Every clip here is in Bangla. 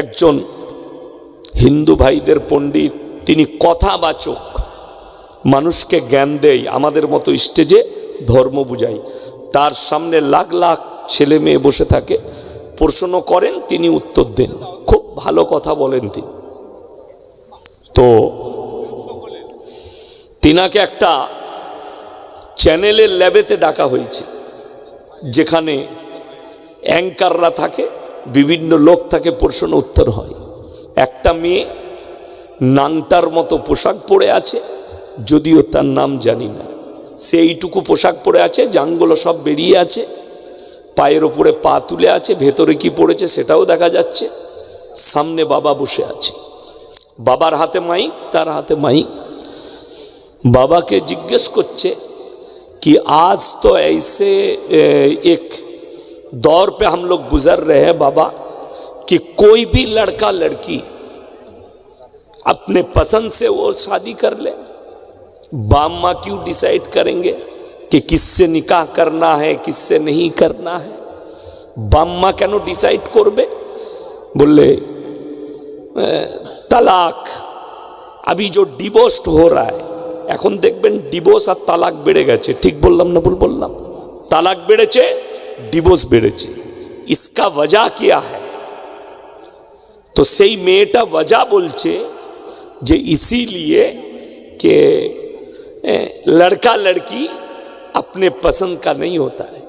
একজন হিন্দু ভাইদের পণ্ডিত, তিনি কথাবাচক, মানুষকে জ্ঞান দেয়, আমাদের মতো স্টেজে ধর্ম বুঝাই তার সামনে লাখ লাখ ছেলে মেয়ে বসে থাকে, প্রশ্ন করেন, তিনি উত্তর দেন। খুব ভালো কথা বলেন তিনি। তো তিনাকে একটা চ্যানেলের ল্যাবেতে ডাকা হয়েছে, যেখানে অ্যাঙ্কাররা থাকে বিভিন্ন লোক থাকে প্রশ্ন উত্তর হয়। একটা মেয়ে নাংটার মতো পোশাক পরে আছে, যদিও তার নাম জানি না। সে এইটুকু পোশাক পরে আছে, জাঙ্গুলো সব বেরিয়ে আছে, পায়ের ওপরে পা তুলে আছে, ভেতরে কি পড়েছে সেটাও দেখা যাচ্ছে, সামনে বাবা বসে আছে। বাবার হাতে মাইক, তার হাতে মাইক। বাবাকে জিজ্ঞেস করছে কি, আজ তো ऐसे এক दौर पे हम लोग गुजर रहे हैं बाबा कि कोई भी लड़का लड़की अपने पसंद से वो शादी कर ले बाप माँ क्यों डिसाइड करेंगे कि किससे निकाह करना है किससे नहीं करना है बाप माँ কেন ডিসাইড করবে বললে তালাক अभी जो डिवोर्स हो रहा है এখন দেখবেন ডিভোর্স আর তালাক বেড়ে গেছে ঠিক বললাম না ভুল বললাম তালাক বেড়েছে ডিভোর্স বেড়েছে ইসকা वजह क्या है তো সেই মেয়েটা वजह বলছে যে इसीलिए कि ए, लड़का लड़की अपने पसंद का नहीं होता है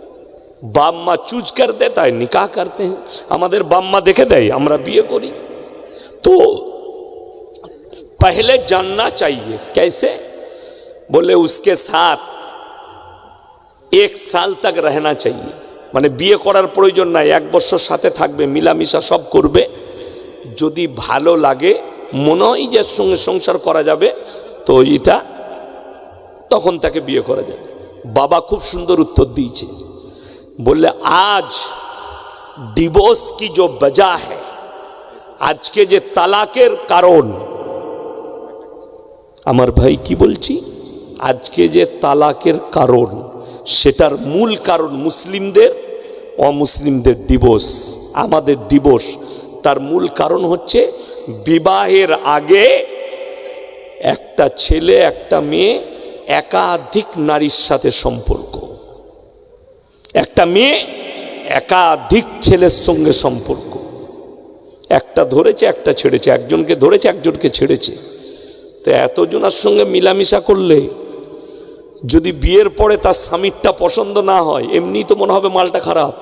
বাপ মা চুজ कर देता है निकाह करते हैं আমাদের বাপ মা দেখে দেয় আমরা বিয়ে করি তো पहले जानना चाहिए कैसे बोले उसके साथ এক সাল तक रहना चाहिए মানে বিয়ে করার প্রয়োজন নাই, এক বছর সাথে থাকবে, মিলামিশা সব করবে। যদি ভালো লাগে মনে হয় যে সঙ্গে সংসার করা যাবে, তো এটা তখন তাকে বিয়ে করা যাবে। বাবা খুব সুন্দর উত্তর দিয়েছে। বললে, আজ ডিভোর্স কি যে বজা হ্যাঁ আজকে যে তালাকের কারণ। আমার ভাই কি বলছি? আজকে যে তালাকের কারণ, সেটার মূল কারণ মুসলিমদের অমুসলিমদের ডিভোর্স আমাদের ডিভোর্স তার মূল কারণ হচ্ছে বিবাহের আগে একটা ছেলে, একটা মেয়ে একাধিক নারীর সাথে সম্পর্ক। একটা মেয়ে একাধিক ছেলের সঙ্গে সম্পর্ক। একটা ধরেছে, একটা ছেড়েছে, একজনকে ধরেছে, একজনকে ছেড়েছে। তো এতজনের সঙ্গে মিলামিশা করলে যদি বিয়ের পরে তার স্বামীরটা পছন্দ না হয় এমনি তো মনে হবে মালটা খারাপ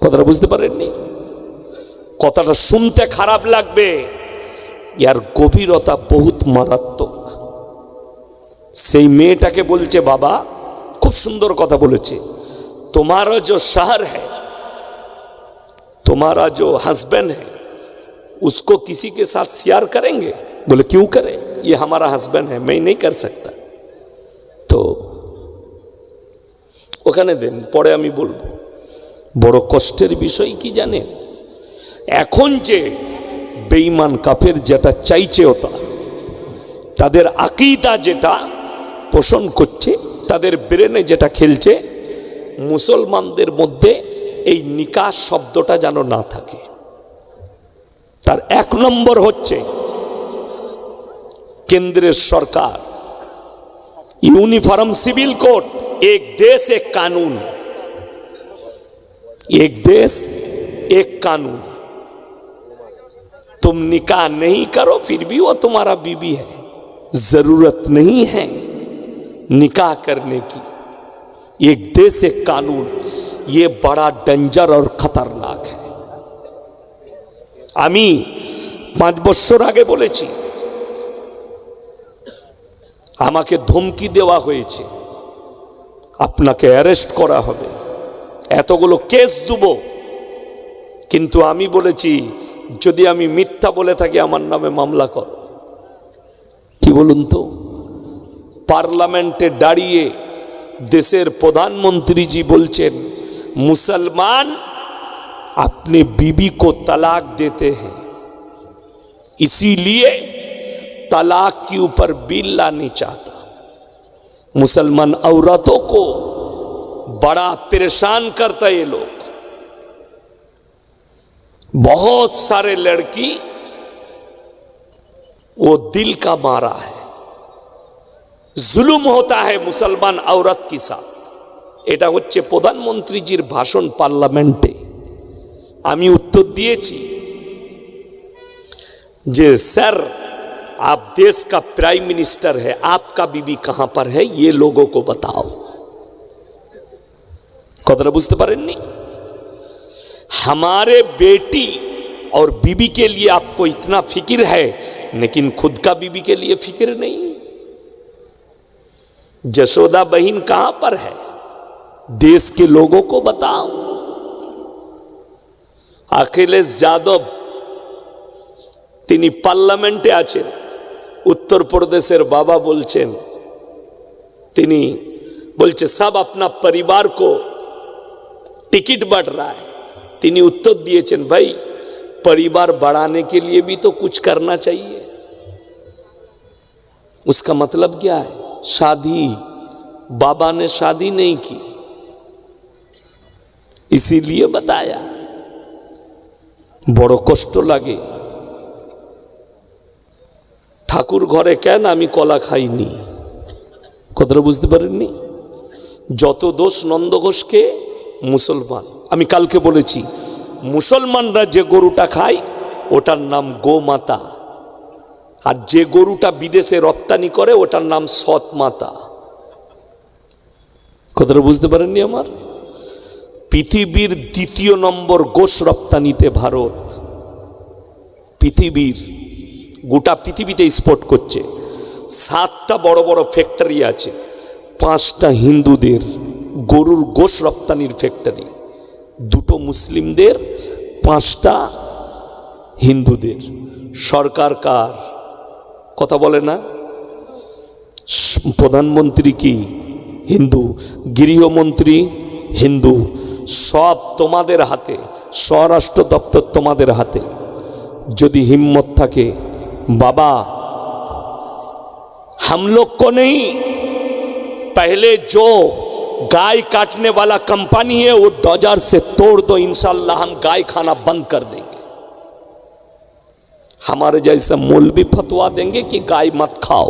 কথাটা বুঝতে পারেননি কথাটা শুনতে খারাপ লাগবে ইয়ার গভীরতা বহুত মারাত্মক সেই মেয়েটাকে বলছে বাবা খুব সুন্দর কথা বলেছে তোমারা जो शहर है तुम्हारा जो हस्बैंड है उसको किसी के साथ शेयर करेंगे बोले क्यों करें ये हमारा हस्बैंड है मैं नहीं कर सकता তো? ওখানে দেন, পরে আমি বলব। বড় কষ্টের বিষয় কি জানেন? এখন যে বেঈমান কাফের যেটা চাইছে ওটা, তাদের আকিদা যেটা পোষণ করছে, তাদের ব্রেনে যেটা খেলছে, মুসলমানদের মধ্যে এই নিকাশ শব্দটা যেন না থাকে। তার এক নম্বর হচ্ছে, কেন্দ্রের সরকার यूनिफॉर्म सिविल कोड एक देश एक कानून एक देश एक कानून तुम निकाह नहीं करो फिर भी वो तुम्हारा बीबी है जरूरत नहीं है निकाह करने की एक देश एक कानून ये बड़ा डेंजर और खतरनाक है আমি পাঁচ বছর আগে বলেছি আমাকে ধমকি দেওয়া হয়েছে আপনাকে অ্যারেস্ট করা হবে এতগুলো কেস দেব কিন্তু আমি বলেছি যদি আমি মিথ্যা বলে থাকি আমার নামে মামলা কর কি বলুন তো পার্লামেন্টে দাঁড়িয়ে দেশের প্রধানমন্ত্রীজি বলছেন মুসলমান अपने बीबी को तलाक देते हैं इसीलिए तलाक के ऊपर बिल लानी चाहता मुसलमान औरतों को बड़ा परेशान करता ये लोग बहुत सारे लड़की वो दिल का मारा है जुलुम होता है মুসলমান औरत के साथ এটা হচ্ছে প্রধানমন্ত্রীজির ভাষণ পার্লামেন্টে আমি উত্তর দিয়েছি যে স্যার आप देश का प्राइम मिनिस्टर है आपका बीबी कहां पर है ये लोगों को बताओ কথাটা বুঝতে পারেননি हमारे बेटी और बीबी के लिए आपको इतना फिक्र है लेकिन खुद का बीबी के लिए फिक्र नहीं जशोदा बहन कहां पर है देश के लोगों को बताओ अखिलेश যাদব তিনি পার্লামেন্টে আছেন उत्तर प्रदेश बाबा बोल बोल सब अपना परिवार को टिकट बांट रहा है। तीन उत्तर दिए भाई, परिवार बढ़ाने के लिए भी तो कुछ करना चाहिए। उसका मतलब क्या है? शादी, बाबा ने शादी नहीं की। इसीलिए बताया। बड़ो कष्ट लगे। ঠাকুর ঘরে কেন আমি কলা খাইনি? কথাটা বুঝতে পারেননি? যত দোষ নন্দ ঘোষকে মুসলমান, আমি কালকে বলেছি, মুসলমানরা যে গরুটা খায়, ওটার নাম গোমাতা। আর যে গরুটা বিদেশে রপ্তানি করে, ওটার নাম সৎ মাতা কথাটা বুঝতে পারেননি আমার? পৃথিবীর দ্বিতীয় নম্বর গোশ রপ্তানিতে ভারত। পৃথিবীর গোটা পৃথিবীতে স্পট করছে। সাতটা বড় বড় ফ্যাক্টরি আছে, পাঁচটা হিন্দুদের গরুর গোশ রপ্তানির ফ্যাক্টরি দুটো মুসলিমদের, পাঁচটা হিন্দুদের। সরকার কার? কথা বলে না? প্রধানমন্ত্রী কি? হিন্দু। গৃহমন্ত্রী হিন্দু। সব তোমাদের হাতে, স্বরাষ্ট্র দপ্তর তোমাদের হাতে। যদি হিম্মত থাকে बाबा, हम लोग को नहीं, पहले जो गाय काटने वाला कंपनी है, वो डॉजर से तोड़ दो इनशाला हम गाय खाना बंद कर देंगे। हमारे जैसे मूल भी फतवा देंगे कि गाय मत खाओ।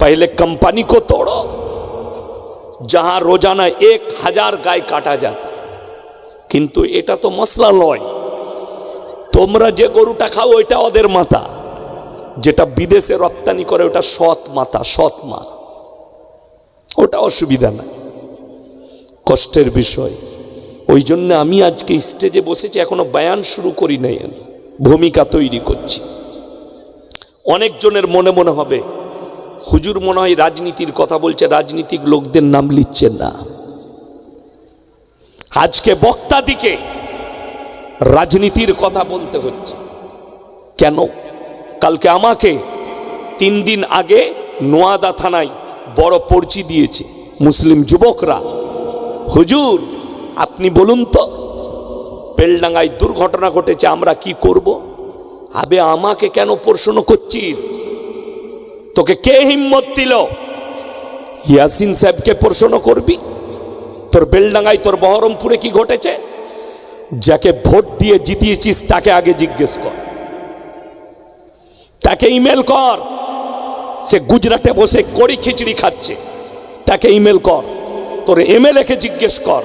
पहले कंपनी को तोड़ो, जहाँ रोज़ाना एक हज़ार गाय काटा जाता। किंतु एटा तो मसला लॉ তোমরা যে গরুটা খাও, ওইটা ওদের মাথা। যেটা বিদেশে রপ্তানি করে, ওটা সৎ মাতা সৎ মা। ওটা অসুবিধা না। কষ্টের বিষয়। ওই জন্য আমি আজকে স্টেজে বসেছি, এখনও বয়ান শুরু করি নাই আমি। ভূমিকা তৈরি করছি। অনেকজনের মনে মনে হবে, হুজুর মনে হয় রাজনীতির কথা বলছে, রাজনীতিক লোকদের নাম লিখছেন না। আজকে বক্তাদিকে রাজনীতির কথা বলতে হচ্ছে। কেন? কালকে আমাকে তিন দিন আগে নোয়াদা থানায় বড় পর্চি দিয়েছে মুসলিম যুবকরা। হুজুর, আপনি বলুন তো, বেলডাঙ্গায় দুর্ঘটনা ঘটেছে, আমরা কি করব? আবে, আমাকে কেন প্রশ্ন করছিস? তোকে কে হিম্মত দিল? ইয়াসিন সাহেবকে প্রশ্ন করবি? তোর বেলডাঙ্গায় তোর বহরমপুরে কি ঘটেছে? যাকে ভোট দিয়ে জিতিয়েছিস, তাকে আগে জিজ্ঞেস কর। তাকে ইমেল কর। সে গুজরাটে বসে কড়ি খিচড়ি খাচ্ছে। তাকে ইমেল কর। তোর এমএলএ কে জিজ্ঞেস কর।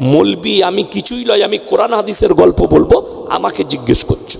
মলবি, আমি কিছুই লয় আমি কোরআন হাদিসের গল্প বলব, আমাকে জিজ্ঞেস করছ।